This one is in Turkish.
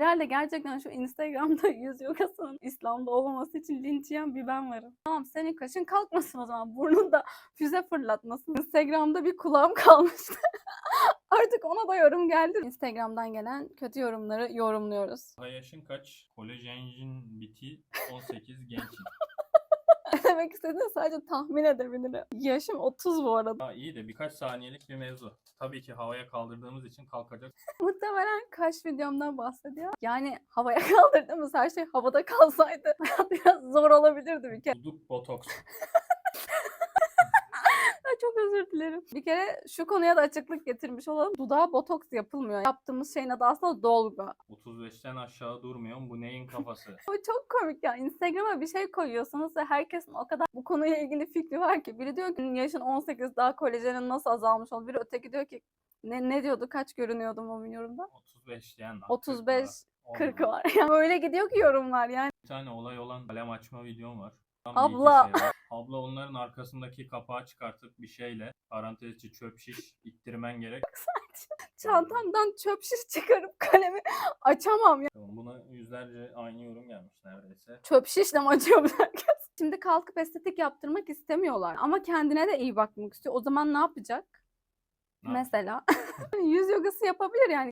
Herhalde gerçekten şu Instagram'da yüz yogasının İslam'da olmaması için linç yiyen bir ben varım. Tamam senin kaşın kalkmasın o zaman. Burnunda füze fırlatmasın. Instagram'da bir kulağım kalmıştı. Artık ona da yorum geldi. Instagram'dan gelen kötü yorumları yorumluyoruz. Yaşın kaç? Kolejenjin biti 18 gençsin. Demek istediğini sadece tahmin edebilirim. Yaşım 30 bu arada. Ha, iyi de birkaç saniyelik bir mevzu. Tabii ki havaya kaldırdığımız için kalkacak. Muhtemelen kaş videomdan bahsediyor. Yani havaya kaldırdığımız her şey havada kalsaydı hayat biraz zor olabilirdi bir kere. Duduk botoks. Özür dilerim. Bir kere şu konuya da açıklık getirmiş olalım. Dudağa botoks yapılmıyor. Yaptığımız şeyin adı aslında dolgu. 35'ten aşağı durmuyorum. Bu neyin kafası? Bu çok komik ya. Instagram'a bir şey koyuyorsunuz ve herkesin o kadar bu konuyla ilgili fikri var ki. Biri diyor ki yaşın 18 daha kolajenin nasıl azalmış olur. Biri öteki diyor ki ne, ne diyordu kaç görünüyordum o yorumda? 35 diyen var. 35, 40 40 var. var. Yani böyle gidiyor ki yorumlar yani. Bir tane olay olan kalem açma videom var. Abla. şey. Abla onların arkasındaki kapağı çıkartıp bir şeyle parantez içi çöp şiş ittirmen gerek. Çantamdan çöp şiş çıkarıp kalemi açamam ya. Tamam, Buna yüzlerce aynı yorum gelmiş neredeyse. Çöp şişle mi açıyor herkes? Şimdi kalkıp estetik yaptırmak istemiyorlar. Ama kendine de iyi bakmak istiyor. O zaman ne yapacak? Ne? Mesela yüz yogası yapabilir yani.